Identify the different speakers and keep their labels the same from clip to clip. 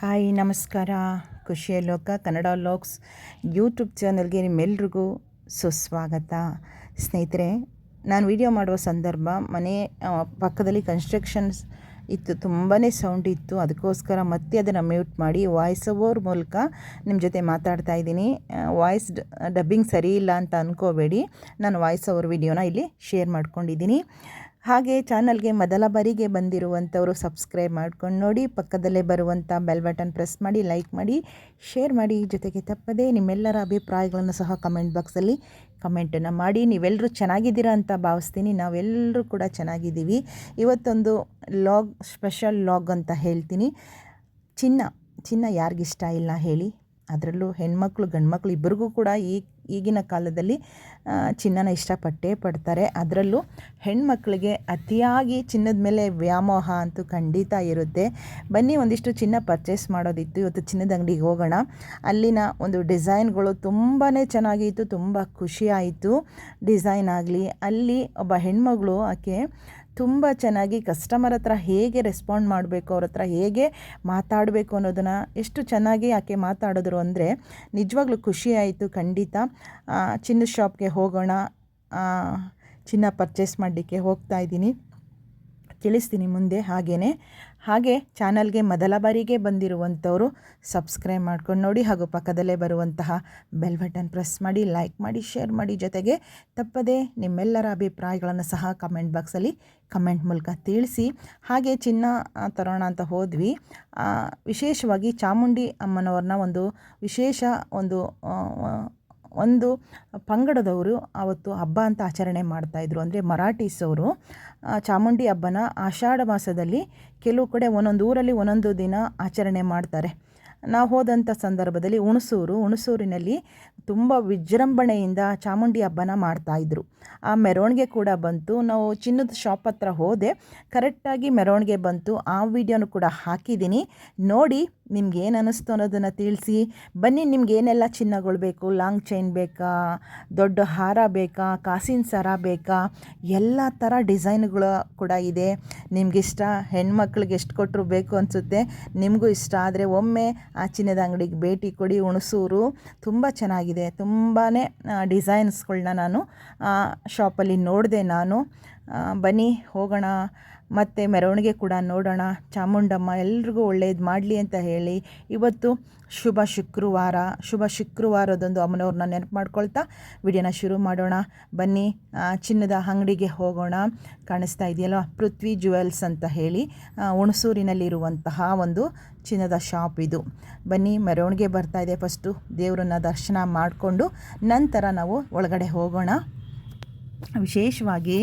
Speaker 1: Hi, ನಮಸ್ಕಾರ. ಖುಷಿಯ ಲೋಕ, ಕನ್ನಡ ಲೋಕ್ಸ್ ಯೂಟ್ಯೂಬ್ ಚಾನಲ್ಗೆ ನಿಮ್ಮೆಲ್ರಿಗೂ ಸುಸ್ವಾಗತ. ಸ್ನೇಹಿತರೆ, ನಾನು ವಿಡಿಯೋ ಮಾಡುವ ಸಂದರ್ಭ ಮನೆ ಪಕ್ಕದಲ್ಲಿ ಕನ್ಸ್ಟ್ರಕ್ಷನ್ಸ್ ಇತ್ತು ತುಂಬಾ ಸೌಂಡ್ ಇತ್ತು. ಅದಕ್ಕೋಸ್ಕರ ಮತ್ತೆ ಅದನ್ನು ಮ್ಯೂಟ್ ಮಾಡಿ ವಾಯ್ಸ್ ಓವರ್ ಮೂಲಕ ನಿಮ್ಮ ಜೊತೆ ಮಾತಾಡ್ತಾ ಇದ್ದೀನಿ. ವಾಯ್ಸ್ ಡಬ್ಬಿಂಗ್ ಸರಿ ಇಲ್ಲ ಅಂತ ಅಂದ್ಕೋಬೇಡಿ ನಾನು ವಾಯ್ಸ್ ಓವರ್ ವಿಡಿಯೋನ ಇಲ್ಲಿ ಶೇರ್ ಮಾಡ್ಕೊಂಡಿದ್ದೀನಿ. ಹಾಗೆ ಚಾನಲ್ಗೆ ಮೊದಲ ಬಾರಿಗೆ ಬಂದಿರುವಂಥವರು ಸಬ್ಸ್ಕ್ರೈಬ್ ಮಾಡ್ಕೊಂಡು ನೋಡಿ, ಪಕ್ಕದಲ್ಲೇ ಬರುವಂಥ ಬೆಲ್ ಬಟನ್ ಪ್ರೆಸ್ ಮಾಡಿ, ಲೈಕ್ ಮಾಡಿ, ಶೇರ್ ಮಾಡಿ. ಜೊತೆಗೆ ತಪ್ಪದೇ ನಿಮ್ಮೆಲ್ಲರ ಅಭಿಪ್ರಾಯಗಳನ್ನು ಸಹ ಕಮೆಂಟ್ ಬಾಕ್ಸಲ್ಲಿ ಕಮೆಂಟನ್ನು ಮಾಡಿ. ನೀವೆಲ್ಲರೂ ಚೆನ್ನಾಗಿದ್ದೀರಾ ಅಂತ ಭಾವಿಸ್ತೀನಿ. ನಾವೆಲ್ಲರೂ ಕೂಡ ಚೆನ್ನಾಗಿದ್ದೀವಿ. ಇವತ್ತೊಂದು ಲಾಗ್, ಸ್ಪೆಷಲ್ ಲಾಗ್ ಅಂತ ಹೇಳ್ತೀನಿ. ಚಿನ್ನ ಚಿನ್ನ ಯಾರಿಗಿಷ್ಟ ಇಲ್ಲ ಹೇಳಿ. ಅದರಲ್ಲೂ ಹೆಣ್ಮಕ್ಳು, ಗಂಡ್ಮಕ್ಳು ಇಬ್ಬರಿಗೂ ಕೂಡ ಈ ಈಗಿನ ಕಾಲದಲ್ಲಿ ಚಿನ್ನನ ಇಷ್ಟಪಟ್ಟೇ ಪಡ್ತಾರೆ. ಅದರಲ್ಲೂ ಹೆಣ್ಮಕ್ಳಿಗೆ ಅತಿಯಾಗಿ ಚಿನ್ನದ ಮೇಲೆ ವ್ಯಾಮೋಹ ಅಂತೂ ಖಂಡಿತ ಇರುತ್ತೆ. ಬನ್ನಿ, ಒಂದಿಷ್ಟು ಚಿನ್ನ ಪರ್ಚೇಸ್ ಮಾಡೋದಿತ್ತು. ಇವತ್ತು ಚಿನ್ನದ ಅಂಗಡಿಗೆ ಹೋಗೋಣ. ಅಲ್ಲಿನ ಒಂದು ಡಿಸೈನ್ಗಳು ತುಂಬಾ ಚೆನ್ನಾಗಿತ್ತು, ತುಂಬ ಖುಷಿ ಆಯಿತು. ಡಿಸೈನ್ ಆಗಲಿ, ಅಲ್ಲಿ ಒಬ್ಬ ಹೆಣ್ಮಗಳು ಆಕೆ ತುಂಬ ಚೆನ್ನಾಗಿ ಕಸ್ಟಮರ್ ಹತ್ರ ಹೇಗೆ ರೆಸ್ಪಾಂಡ್ ಮಾಡಬೇಕು, ಅವ್ರ ಹತ್ರ ಹೇಗೆ ಮಾತಾಡಬೇಕು ಅನ್ನೋದನ್ನು ಎಷ್ಟು ಚೆನ್ನಾಗಿ ಆಕೆ ಮಾತಾಡಿದ್ರು ಅಂದರೆ, ನಿಜವಾಗ್ಲೂ ಖುಷಿ ಆಯಿತು, ಖಂಡಿತ. ಚಿನ್ನ ಶಾಪ್ಗೆ ಹೋಗೋಣ ಚಿನ್ನ ಪರ್ಚೇಸ್ ಮಾಡಲಿಕ್ಕೆ ಹೋಗ್ತಾ ಇದ್ದೀನಿ. ತಿಳಿಸ್ತೀನಿ ಮುಂದೆ ಹಾಗೆಯೇ ಹಾಗೆ ಚಾನಲ್ಗೆ ಮೊದಲ ಬಾರಿಗೆ ಬಂದಿರುವಂಥವರು ಸಬ್ಸ್ಕ್ರೈಬ್ ಮಾಡ್ಕೊಂಡು ನೋಡಿ ಹಾಗೂ ಪಕ್ಕದಲ್ಲೇ ಬರುವಂತಹ ಬೆಲ್ ಬಟನ್ ಪ್ರೆಸ್ ಮಾಡಿ, ಲೈಕ್ ಮಾಡಿ, ಶೇರ್ ಮಾಡಿ ಜೊತೆಗೆ ತಪ್ಪದೇ ನಿಮ್ಮೆಲ್ಲರ ಅಭಿಪ್ರಾಯಗಳನ್ನು ಸಹ ಕಮೆಂಟ್ ಬಾಕ್ಸಲ್ಲಿ ಕಮೆಂಟ್ ಮೂಲಕ ತಿಳಿಸಿ. ಹಾಗೆ ಚಿನ್ನ ತರೋಣ ಅಂತ ಹೋದ್ವಿ. ವಿಶೇಷವಾಗಿ ಚಾಮುಂಡಿ ಅಮ್ಮನವ್ರನ್ನ ಒಂದು ವಿಶೇಷ ಒಂದು ಒಂದು ಪಂಗಡದವರು ಆವತ್ತು ಹಬ್ಬ ಅಂತ ಆಚರಣೆ ಮಾಡ್ತಾಯಿದ್ರು ಅಂದರೆ ಮರಾಠೀಸ್ ಅವರು ಚಾಮುಂಡಿ ಹಬ್ಬನ ಆಷಾಢ ಮಾಸದಲ್ಲಿ ಕೆಲವು ಕಡೆ ಒಂದೊಂದು ಊರಲ್ಲಿ ಒಂದೊಂದು ದಿನ ಆಚರಣೆ ಮಾಡ್ತಾರೆ. ನಾವು ಹೋದಂಥ ಸಂದರ್ಭದಲ್ಲಿ ಹುಣಸೂರು, ಹುಣಸೂರಿನಲ್ಲಿ ತುಂಬ ವಿಜೃಂಭಣೆಯಿಂದ ಚಾಮುಂಡಿ ಹಬ್ಬನ ಮಾಡ್ತಾಯಿದ್ರು ಆ ಮೆರವಣಿಗೆ ಕೂಡ ಬಂತು. ನಾವು ಚಿನ್ನದ ಶಾಪ್ ಹತ್ರ ಹೋದೆ ಕರೆಕ್ಟಾಗಿ ಮೆರವಣಿಗೆ ಬಂತು. ಆ ವಿಡಿಯೋನು ಕೂಡ ಹಾಕಿದ್ದೀನಿ. ನೋಡಿ ನಿಮ್ಗೆ ಏನು ಅನ್ನಿಸ್ತು ಅನ್ನೋದನ್ನು ತಿಳಿಸಿ. ಬನ್ನಿ, ನಿಮ್ಗೆ ಏನೆಲ್ಲ ಚಿನ್ನಗಳು ಬೇಕು? ಲಾಂಗ್ ಚೈನ್ ಬೇಕಾ? ದೊಡ್ಡ ಹಾರ ಬೇಕಾ? ಕಾಸಿನ ಸರ ಬೇಕಾ? ಎಲ್ಲ ಥರ ಡಿಸೈನ್ಗಳು ಕೂಡ ಇದೆ. ನಿಮಗಿಷ್ಟ ಹೆಣ್ಮಕ್ಳಿಗೆ ಎಷ್ಟು ಕೊಟ್ಟರು ಬೇಕು ಅನಿಸುತ್ತೆ. ನಿಮಗೂ ಇಷ್ಟ ಆದರೆ ಒಮ್ಮೆ ಆ ಚಿನ್ನದ ಅಂಗಡಿಗೆ ಭೇಟಿ ಕೊಡಿ, ಹುಣಸೂರು. ತುಂಬ ಚೆನ್ನಾಗಿದೆ. ತುಂಬಾ ಡಿಸೈನ್ಸ್ಗಳನ್ನ ನಾನು ಶಾಪಲ್ಲಿ ನೋಡಿದೆ ನಾನು. ಬನ್ನಿ, ಹೋಗೋಣ. ಮತ್ತು ಮೆರವಣಿಗೆ ಕೂಡ ನೋಡೋಣ. ಚಾಮುಂಡಮ್ಮ, ಎಲ್ರಿಗೂ ಒಳ್ಳೇದು ಮಾಡಲಿ ಅಂತ ಹೇಳಿ ಇವತ್ತು ಶುಭ ಶುಕ್ರವಾರ. ಶುಭ ಶುಕ್ರವಾರದೊಂದು ಅಮ್ಮನವ್ರನ್ನ ನೆನಪು ಮಾಡ್ಕೊಳ್ತಾ ವಿಡಿಯೋನ ಶುರು ಮಾಡೋಣ. ಬನ್ನಿ ಚಿನ್ನದ ಅಂಗಡಿಗೆ ಹೋಗೋಣ. ಕಾಣಿಸ್ತಾ ಇದೆಯಲ್ಲ, ಪೃಥ್ವಿ ಜುವೆಲ್ಸ್ ಅಂತ ಹೇಳಿ ಹುಣಸೂರಿನಲ್ಲಿರುವಂತಹ ಒಂದು ಚಿನ್ನದ ಶಾಪ್ ಇದು. ಬನ್ನಿ, ಮೆರವಣಿಗೆ ಬರ್ತಾ ಇದೆ ಫಸ್ಟು. ದೇವರನ್ನ ದರ್ಶನ ಮಾಡಿಕೊಂಡು ನಂತರ ನಾವು ಒಳಗಡೆ ಹೋಗೋಣ. ವಿಶೇಷವಾಗಿ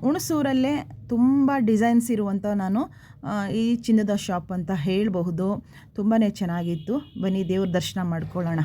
Speaker 1: ಹುಣಸೂರಲ್ಲೇ ತುಂಬ ಡಿಸೈನ್ಸ್ ಇರುವಂಥ ನಾನು ಈ ಚಿನ್ನದ ಶಾಪ್ ಅಂತ ಹೇಳಬಹುದು. ತುಂಬಾ ಚೆನ್ನಾಗಿತ್ತು. ಬನ್ನಿ ದೇವ್ರ ದರ್ಶನ ಮಾಡ್ಕೊಳ್ಳೋಣ.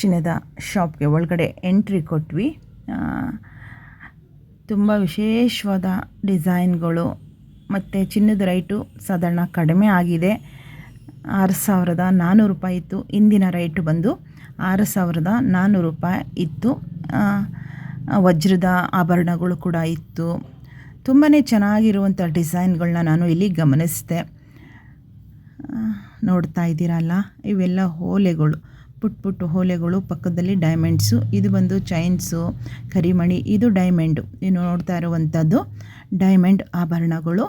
Speaker 1: ಚಿನ್ನದ ಶಾಪ್ಗೆ ಒಳಗಡೆ ಎಂಟ್ರಿ ಕೊಟ್ವಿ. ತುಂಬ ವಿಶೇಷವಾದ ಡಿಸೈನ್ಗಳು ಮತ್ತು ಚಿನ್ನದ ರೈಟು ಸಾಧಾರಣ ಕಡಿಮೆ ಆಗಿದೆ. ಆರು ಸಾವಿರದ ನಾನ್ನೂರು ರೂಪಾಯಿ ಇತ್ತು. ಇಂದಿನ ರೈಟು ಬಂದು ಆರು ಸಾವಿರದ ನಾನ್ನೂರು ರೂಪಾಯಿ ಇತ್ತು. ವಜ್ರದ ಆಭರಣಗಳು ಕೂಡ ಇತ್ತು. ತುಂಬಾ ಚೆನ್ನಾಗಿರುವಂಥ ಡಿಸೈನ್ಗಳನ್ನ ನಾನು ಇಲ್ಲಿ ಗಮನಿಸಿದೆ. ನೋಡ್ತಾ ಇದ್ದೀರಲ್ಲ? ಇವೆಲ್ಲ ಓಲೆಗಳು ಪುಟ್ ಪುಟ್ಟು ಹೋಲೆಗಳು, ಪಕ್ಕದಲ್ಲಿ ಡೈಮಂಡ್ಸು ಇದು ಬಂದು ಚೈನ್ಸು ಕರಿಮಣಿ, ಇದು ಡೈಮಂಡು ನೀವು ನೋಡ್ತಾ ಇರುವಂಥದ್ದು ಡೈಮಂಡ್ ಆಭರಣಗಳು.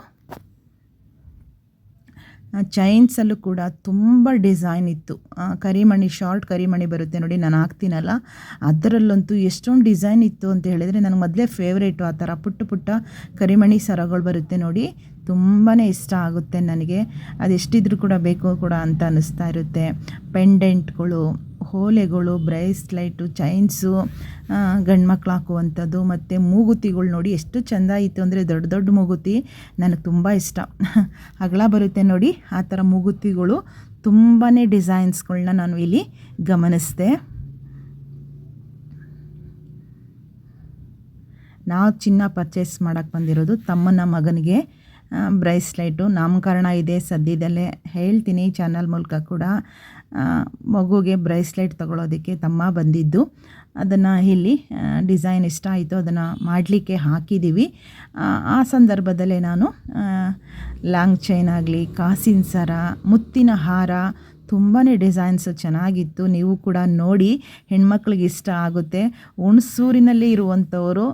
Speaker 1: ಚೈನ್ಸಲ್ಲೂ ಕೂಡ ತುಂಬ ಡಿಸೈನ್ ಇತ್ತು. ಕರಿಮಣಿ ಶಾರ್ಟ್ ಕರಿಮಣಿ ಬರುತ್ತೆ ನೋಡಿ, ನಾನು ಹಾಕ್ತೀನಲ್ಲ. ಅದರಲ್ಲಂತೂ ಎಷ್ಟೊಂದು ಡಿಸೈನ್ ಇತ್ತು ಅಂತ ಹೇಳಿದರೆ, ನನಗೆ ಮೊದಲೇ ಫೇವ್ರೇಟು ಆ ಥರ ಪುಟ್ಟ ಪುಟ್ಟ ಕರಿಮಣಿ ಸರಗಳು ಬರುತ್ತೆ ನೋಡಿ. ತುಂಬಾ ಇಷ್ಟ ಆಗುತ್ತೆ ನನಗೆ. ಅದೆಷ್ಟಿದ್ರೂ ಕೂಡ ಬೇಕು ಕೂಡ ಅಂತ ಅನ್ನಿಸ್ತಾ ಇರುತ್ತೆ. ಪೆಂಡೆಂಟ್ಗಳು ಓಲೆಗಳು ಬ್ರೇಸ್ಲೈಟು ಚೈನ್ಸು ಗಂಡು ಮಕ್ಳು ಹಾಕುವಂಥದ್ದು ಮತ್ತು ಮೂಗುತಿಗಳು ನೋಡಿ ಎಷ್ಟು ಚೆಂದ ಇತ್ತು ಅಂದರೆ ದೊಡ್ಡ ದೊಡ್ಡ ಮೂಗುತಿ ನನಗೆ ತುಂಬ ಇಷ್ಟ. ಅಗಲ ಬರುತ್ತೆ ನೋಡಿ, ಆ ಥರ ಮೂಗುತಿಗಳು ತುಂಬಾ ಡಿಸೈನ್ಸ್ಗಳನ್ನ ನಾನು ಇಲ್ಲಿ ಗಮನಿಸಿದೆ. ನಾವು ಚಿನ್ನ ಪರ್ಚೇಸ್ ಮಾಡೋಕ್ಕೆ ಬಂದಿರೋದು ತಮ್ಮನ ಮಗನಿಗೆ. ಬ್ರೈಸ್ಲೈಟು ನಾಮಕರಣ ಇದೆ ಸದ್ಯದಲ್ಲೇ ಹೇಳ್ತೀನಿ, ಚಾನಲ್ ಮೂಲಕ ಕೂಡ. ಮಗುಗೆ ಬ್ರೈಸ್ಲೈಟ್ ತಗೊಳ್ಳೋದಕ್ಕೆ ತಮ್ಮ ಬಂದಿದ್ದು. ಅದನ್ನು ಇಲ್ಲಿ ಡಿಸೈನ್ ಇಷ್ಟ ಆಯಿತು ಅದನ್ನು ಮಾಡಲಿಕ್ಕೆ ಹಾಕಿದ್ದೀವಿ ಆ ಸಂದರ್ಭದಲ್ಲೇ ನಾನು ಲಾಂಗ್ ಚೈನ್ ಆಗಲಿ, ಕಾಸಿನ ಸರ, ಮುತ್ತಿನ ಹಾರ ತುಂಬಾ ಡಿಸೈನ್ಸ್ ಚೆನ್ನಾಗಿತ್ತು. ನೀವು ಕೂಡ ನೋಡಿ ಹೆಣ್ಮಕ್ಳಿಗೆ ಇಷ್ಟ ಆಗುತ್ತೆ. ಹುಣಸೂರಿನಲ್ಲಿ ಇರುವಂಥವರು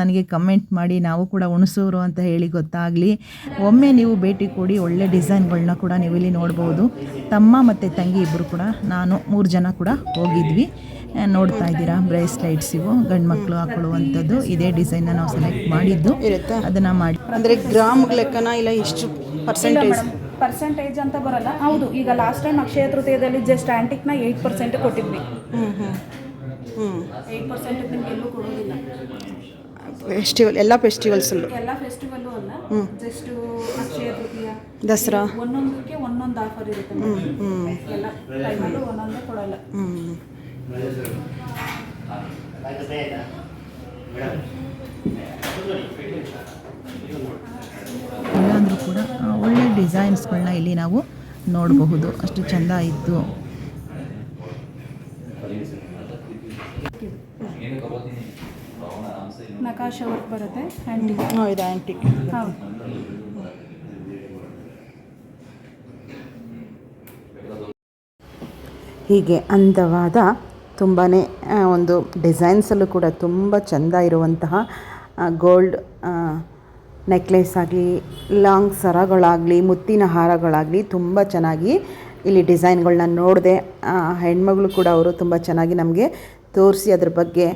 Speaker 1: ನನಗೆ ಕಮೆಂಟ್ ಮಾಡಿ ನಾವು ಕೂಡ ಹುಣಸೂರು ಅಂತ ಹೇಳಿ ಗೊತ್ತಾಗಲಿ. ಒಮ್ಮೆ ನೀವು ಭೇಟಿ ಕೊಡಿ ಒಳ್ಳೆ ಡಿಸೈನ್ಗಳನ್ನ ಕೂಡ ನೀವು ಇಲ್ಲಿ ನೋಡ್ಬೋದು. ತಮ್ಮ ಮತ್ತು ತಂಗಿ ಇಬ್ಬರು ಕೂಡ ನಾನು ಮೂರು ಜನ ಕೂಡ ಹೋಗಿದ್ವಿ. ನೋಡ್ತಾ ಇದ್ದೀರಾ ಬ್ರೇಸ್ಲೈಟ್ಸ್ ಇವು ಗಂಡು ಮಕ್ಕಳು ಹಾಕೊಳ್ಳುವಂಥದ್ದು. ಇದೇ ಡಿಸೈನ್ನ ನಾವು ಸೆಲೆಕ್ಟ್ ಮಾಡಿದ್ದು.
Speaker 2: ಅದನ್ನ
Speaker 1: ಅದನ್ನು ಮಾಡಿ
Speaker 2: ಅಂದರೆ ಗ್ರಾಮ್ ಲೆಕ್ಕನ ಇಲ್ಲ ಎಷ್ಟು ಪರ್ಸೆಂಟೇಜ್
Speaker 3: ಪರ್ಸೆಂಟೇಜ್ ಅಂತ ಬರಲ್ಲ. ಹೌದು ಈಗ ಲಾಸ್ಟ್ ಟೈಮ್ ಅಕ್ಷಯ ತೃತೀಯದಲ್ಲಿ ಜಸ್ಟ್ ಆ್ಯಂಟಿಕ್ನ ಏಯ್ಟ್ ಪರ್ಸೆಂಟ್ ಕೊಟ್ಟಿದ್ವಿ.
Speaker 2: ಹ್ಞೂ ಹ್ಞೂ ಹ್ಞೂ
Speaker 3: ಏಯ್ಟ್ ಪರ್ಸೆಂಟ್ ನಿಮ್ಗೆ ಎಲ್ಲೂ ಕೊಡೋದಿಲ್ಲ.
Speaker 2: ಫೆಸ್ಟಿವಲ್ ಎಲ್ಲ ಫೆಸ್ಟಿವಲ್ಸಲ್ಲೂ
Speaker 3: ಎಲ್ಲ ಫೆಸ್ಟಿವಲ್ಲು ಅಲ್ಲ ಜಸ್ಟ್ ಅಕ್ಷಯ ತೃತೀಯ.
Speaker 2: ದಸರಾ.
Speaker 3: ಒಂದೊಂದಕ್ಕೆ ಒಂದೊಂದು ಆಫರ್ ಇರುತ್ತೆ. ಎಲ್ಲ ಟೈಮಲ್ಲೂ ಒಂದೊಂದೇ ಕೊಡಲ್ಲ.
Speaker 2: ಹ್ಞೂ
Speaker 1: ಇಲ್ಲಾಂದರೂ ಕೂಡ ಆ, ಒಳ್ಳೆ ಡಿಸೈನ್ಸ್ಗಳನ್ನ ಇಲ್ಲಿ ನಾವು ನೋಡಬಹುದು. ಅಷ್ಟು ಚೆಂದ ಇತ್ತು
Speaker 3: ನಕಾಶ ವರ್ಕ್ ಬರುತ್ತೆ. ಆ್ಯಂಟಿಕ್
Speaker 2: ಹಾಂ ಇದು ಆ್ಯಂಟಿಕ್
Speaker 3: ಹೌದು.
Speaker 1: ಹೀಗೆ ಅಂದವಾದ ತುಂಬಾ ಒಂದು ಡಿಸೈನ್ಸಲ್ಲೂ ಕೂಡ ತುಂಬ ಚೆಂದ ಇರುವಂತಹ ಗೋಲ್ಡ್ ನೆಕ್ಲೆಸ್ ಆಗಲಿ, ಲಾಂಗ್ ಸರಗಳಾಗಲಿ, ಮುತ್ತಿನ ಹಾರಗಳಾಗಲಿ ತುಂಬ ಚೆನ್ನಾಗಿ ಇಲ್ಲಿ ಡಿಸೈನ್ಗಳನ್ನ ನೋಡಿದೆ. ಹೆಣ್ಮಗಳು ಕೂಡ ಅವರು ತುಂಬ ಚೆನ್ನಾಗಿ ನಮಗೆ ತೋರಿಸಿ ಅದ್ರ ಬಗ್ಗೆ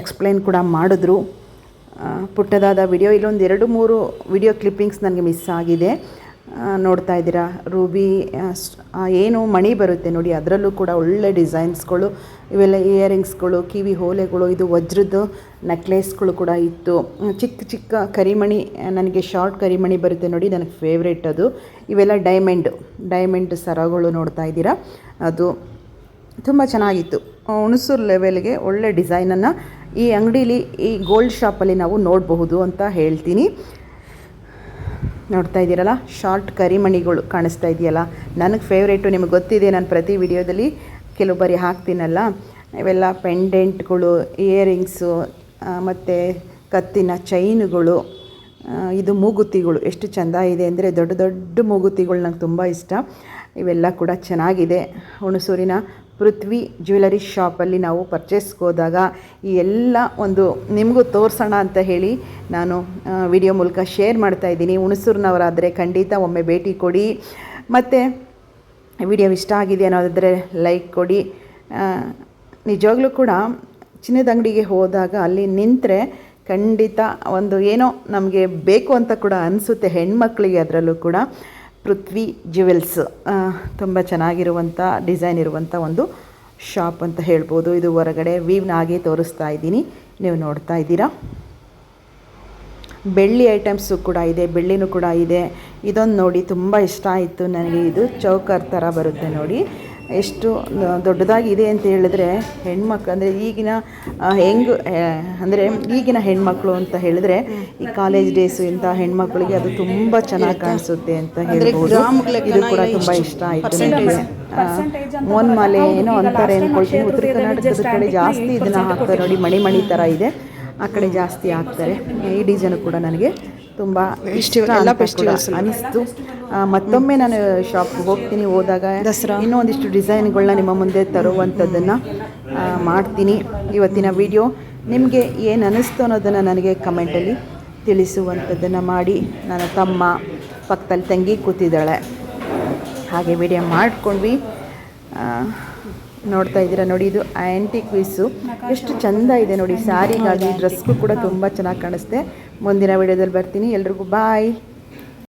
Speaker 1: ಎಕ್ಸ್ಪ್ಲೈನ್ ಕೂಡ ಮಾಡಿದ್ರು. ಪುಟ್ಟದಾದ ವಿಡಿಯೋ ಇಲ್ಲೊಂದು ಎರಡು ಮೂರು ವಿಡಿಯೋ ಕ್ಲಿಪ್ಪಿಂಗ್ಸ್ ನನಗೆ ಮಿಸ್ ಆಗಿದೆ. ನೋಡ್ತಾ ಇದ್ದೀರಾ? ರೂಬಿ ಏನು ಮಣಿ ಬರುತ್ತೆ ನೋಡಿ, ಅದರಲ್ಲೂ ಕೂಡ ಒಳ್ಳೆ ಡಿಸೈನ್ಸ್ಗಳು, ಇವೆಲ್ಲ ಇಯರಿಂಗ್ಸ್ಗಳು ಕಿವಿ ಓಲೆಗಳು ಇದು ವಜ್ರದ್ದು ನೆಕ್ಲೆಸ್ಗಳು ಕೂಡ ಇತ್ತು. ಚಿಕ್ಕ ಚಿಕ್ಕ ಕರಿಮಣಿ, ನನಗೆ ಶಾರ್ಟ್ ಕರಿಮಣಿ ಬರುತ್ತೆ ನೋಡಿ, ನನಗೆ ಫೇವ್ರೇಟ್ ಅದು. ಇವೆಲ್ಲ ಡೈಮಂಡ್ ಡೈಮಂಡ್ ಸರಗಳು ನೋಡ್ತಾ ಇದ್ದೀರಾ? ಅದು ತುಂಬ ಚೆನ್ನಾಗಿತ್ತು. ಹುಣಸೂರು ಲೆವೆಲ್ಗೆ ಒಳ್ಳೆ ಡಿಸೈನನ್ನು ಈ ಅಂಗಡೀಲಿ ಈ ಗೋಲ್ಡ್ ಶಾಪಲ್ಲಿ ನಾವು ನೋಡಬಹುದು ಅಂತ ಹೇಳ್ತೀನಿ. ನೋಡ್ತಾ ಇದ್ದೀರಲ್ಲ? ಶಾರ್ಟ್ ಕರಿಮಣಿಗಳು ಕಾಣಿಸ್ತಾ ಇದೆಯಲ್ಲ? ನನಗೆ ಫೇವ್ರೇಟು ನಿಮಗೆ ಗೊತ್ತಿದೆ, ನಾನು ಪ್ರತಿ ವಿಡಿಯೋದಲ್ಲಿ ಕೆಲವು ಬಾರಿ ಹಾಕ್ತೀನಲ್ಲ? ಇವೆಲ್ಲ ಪೆಂಡೆಂಟ್ಗಳು ಇಯರಿಂಗ್ಸು ಮತ್ತು ಕತ್ತಿನ ಚೈನುಗಳು ಇದು ಮೂಗುತಿಗಳು. ಎಷ್ಟು ಚೆಂದ ಇದೆ ಅಂದರೆ ದೊಡ್ಡ ದೊಡ್ಡ ಮೂಗುತಿಗಳು ನಂಗೆ ತುಂಬ ಇಷ್ಟ. ಇವೆಲ್ಲ ಕೂಡ ಚೆನ್ನಾಗಿದೆ. ಹುಣಸೂರಿನ ಪೃಥ್ವಿ ಜ್ಯುವೆಲರಿ ಶಾಪಲ್ಲಿ ನಾವು ಪರ್ಚೇಸ್ಗೋದಾಗ ಈ ಎಲ್ಲ ಒಂದು ನಿಮಗೂ ತೋರಿಸೋಣ ಅಂತ ಹೇಳಿ ನಾನು ವಿಡಿಯೋ ಮೂಲಕ ಶೇರ್ ಮಾಡ್ತಾ ಇದ್ದೀನಿ. ಹುಣಸೂರಿನವರಾದರೆ ಖಂಡಿತ ಒಮ್ಮೆ ಭೇಟಿ ಕೊಡಿ. ಮತ್ತು ವಿಡಿಯೋ ಇಷ್ಟ ಆಗಿದೆ ಅನ್ನೋದಾದರೆ ಲೈಕ್ ಕೊಡಿ. ನಿಜವಾಗ್ಲೂ ಕೂಡ ಚಿನ್ನದ ಅಂಗಡಿಗೆ ಹೋದಾಗ ಅಲ್ಲಿ ನಿಂತರೆ ಖಂಡಿತ ಒಂದು ಏನೋ ನಮಗೆ ಬೇಕು ಅಂತ ಕೂಡ ಅನಿಸುತ್ತೆ ಹೆಣ್ಮಕ್ಳಿಗೆ ಅದರಲ್ಲೂ ಕೂಡ. ಪೃಥ್ವಿ ಜ್ಯುವೆಲ್ಸ್. ತುಂಬ ಚೆನ್ನಾಗಿರುವಂಥ ಡಿಸೈನ್ ಇರುವಂಥ ಒಂದು ಶಾಪ್ ಅಂತ ಹೇಳ್ಬೋದು. ಇದು ಹೊರಗಡೆ ವೀವ್ನ ಹಾಗೆ ತೋರಿಸ್ತಾ ಇದ್ದೀನಿ. ನೀವು ನೋಡ್ತಾ ಇದ್ದೀರಾ? ಬೆಳ್ಳಿ ಐಟಮ್ಸು ಕೂಡ ಇದೆ, ಬೆಳ್ಳಿನೂ ಕೂಡ ಇದೆ. ಇದೊಂದು ನೋಡಿ ತುಂಬ ಇಷ್ಟ ಆಯಿತು. ನನಗೆ ಇದು ಚೌಕರ್ ಥರ ಬರುತ್ತೆ ನೋಡಿ. ಎಷ್ಟು ದೊಡ್ಡದಾಗಿದೆ ಅಂತ ಹೇಳಿದ್ರೆ ಹೆಣ್ಮಕ್ಳು ಅಂದರೆ ಈಗಿನ ಹೆಂಗ್ ಅಂದರೆ ಈಗಿನ ಹೆಣ್ಮಕ್ಳು ಅಂತ ಹೇಳಿದ್ರೆ ಈ ಕಾಲೇಜ್ ಡೇಸು ಇಂಥ ಹೆಣ್ಮಕ್ಳಿಗೆ ಅದು ತುಂಬ ಚೆನ್ನಾಗಿ ಕಾಣಿಸುತ್ತೆ ಅಂತ ಹೇಳ್ಬೋದು. ಇದು ಕೂಡ ತುಂಬ
Speaker 2: ಇಷ್ಟ
Speaker 1: ಆಯಿತು. ನನಗೆ ಮೋನ್ ಮಾಲೆ ಏನೋ ಅಂತಾರೆ ಅನ್ಕೊಳ್ತೀನಿ. ಉತ್ತರ ಕರ್ನಾಟಕದ ಕಡೆ ಜಾಸ್ತಿ ಇದನ್ನ ಹಾಕ್ತಾರೆ ನೋಡಿ ಮಣಿ ಮಣಿ ಥರ ಇದೆ. ಆ ಕಡೆ ಜಾಸ್ತಿ ಹಾಕ್ತಾರೆ ಈ ಡಿಸೈನು ಕೂಡ ನನಗೆ ತುಂಬ ಇಷ್ಟ
Speaker 2: ಎಲ್ಲ ಅಲ್ಲೂ.
Speaker 1: ಅನಿಸ್ತು. ಮತ್ತೊಮ್ಮೆ ನಾನು ಶಾಪ್ಗೆ ಹೋಗ್ತೀನಿ ಹೋದಾಗ
Speaker 2: ದಸರಾ.
Speaker 1: ಇನ್ನೂ ಒಂದಿಷ್ಟು ಡಿಸೈನ್ಗಳನ್ನ ನಿಮ್ಮ ಮುಂದೆ ತರುವಂಥದ್ದನ್ನು ಮಾಡ್ತೀನಿ. ಇವತ್ತಿನ ವಿಡಿಯೋ ನಿಮಗೆ ಏನು ಅನ್ನಿಸ್ತು ಅನ್ನೋದನ್ನು ನನಗೆ ಕಮೆಂಟಲ್ಲಿ ತಿಳಿಸುವಂಥದ್ದನ್ನು ಮಾಡಿ. ನನ್ನ ತಮ್ಮ ಪಕ್ಕದಲ್ಲಿ ತಂಗಿ ಕೂತಿದ್ದಾಳೆ. ಹಾಗೆ ವಿಡಿಯೋ ಮಾಡ್ಕೊಂಡ್ವಿ. ನೋಡ್ತಾ ಇದ್ದೀರಾ ನೋಡಿ, ಇದು ಆ್ಯಂಟಿಕ್ ಪೀಸು ಎಷ್ಟು ಚಂದ ಇದೆ ನೋಡಿ ಸ್ಯಾರಿಗಾಗಿ ಡ್ರೆಸ್ಗೂ ಕೂಡ ತುಂಬ ಚೆನ್ನಾಗಿ ಕಾಣಿಸುತ್ತೆ ಮುಂದಿನ ವಿಡಿಯೋದಲ್ಲಿ ಬರ್ತೀನಿ. ಎಲ್ರಿಗೂ ಬಾಯ್